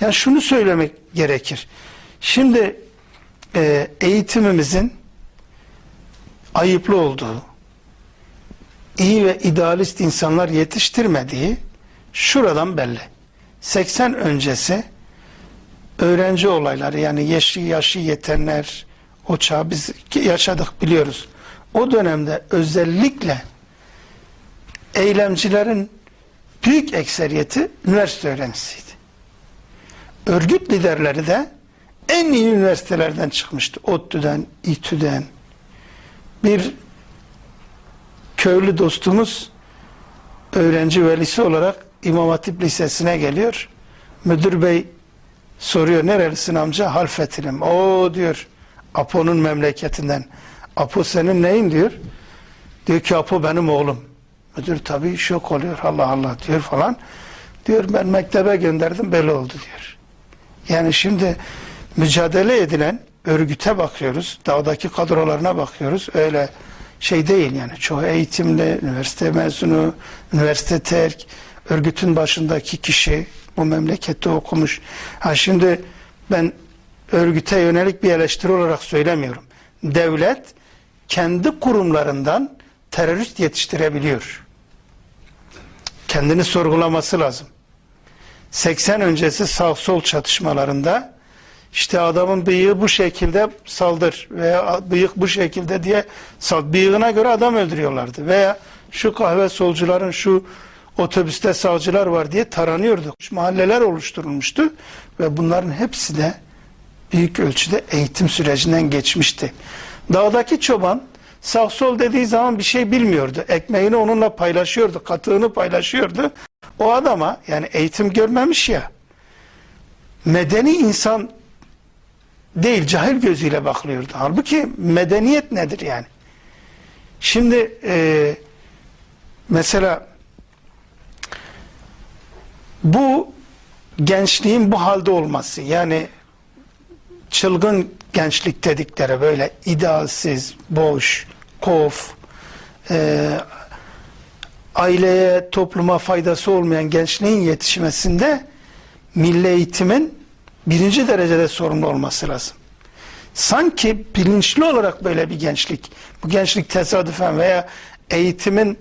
Yani şunu söylemek gerekir. Şimdi e, eğitimimizin ayıplı olduğu, iyi ve idealist insanlar yetiştirmediği şuradan belli. 80 öncesi öğrenci olayları yani yaşı yaşı yetenler o çağı biz yaşadık biliyoruz. O dönemde özellikle eylemcilerin büyük ekseriyeti üniversite öğrencisiydi. Örgüt liderleri de en iyi üniversitelerden çıkmıştı. ODTÜ'den, İTÜ'den. Bir köylü dostumuz öğrenci velisi olarak İmam Hatip Lisesi'ne geliyor. Müdür bey soruyor nerelisin amca? Halfetilim. O diyor Apo'nun memleketinden. Apo senin neyin diyor. Diyor ki Apo benim oğlum. Müdür tabii şok oluyor. Allah Allah diyor falan. Diyor ben mektebe gönderdim böyle oldu diyor. Yani şimdi mücadele edilen örgüte bakıyoruz. Dağdaki kadrolarına bakıyoruz. Öyle şey değil yani. Çoğu eğitimli, üniversite mezunu, üniversite terk, örgütün başındaki kişi bu memlekette okumuş. Ha şimdi ben örgüte yönelik bir eleştiri olarak söylemiyorum. Devlet kendi kurumlarından terörist yetiştirebiliyor. Kendini sorgulaması lazım. 80 öncesi sağ sol çatışmalarında işte adamın bıyığı bu şekilde saldır veya bıyık bu şekilde diye sal bıyığına göre adam öldürüyorlardı veya şu kahve solcuların şu otobüste savcılar var diye taranıyordu. Mahalleler oluşturulmuştu ve bunların hepsi de büyük ölçüde eğitim sürecinden geçmişti. Dağdaki çoban sağ sol dediği zaman bir şey bilmiyordu. Ekmeğini onunla paylaşıyordu, katığını paylaşıyordu. O adama yani eğitim görmemiş ya medeni insan değil cahil gözüyle bakılıyordu. Halbuki medeniyet nedir yani? Şimdi e, mesela bu gençliğin bu halde olması yani çılgın gençlik dedikleri böyle idealsiz, boş, kof, e, aileye, topluma faydası olmayan gençliğin yetişmesinde milli eğitimin birinci derecede sorumlu olması lazım. Sanki bilinçli olarak böyle bir gençlik, bu gençlik tesadüfen veya eğitimin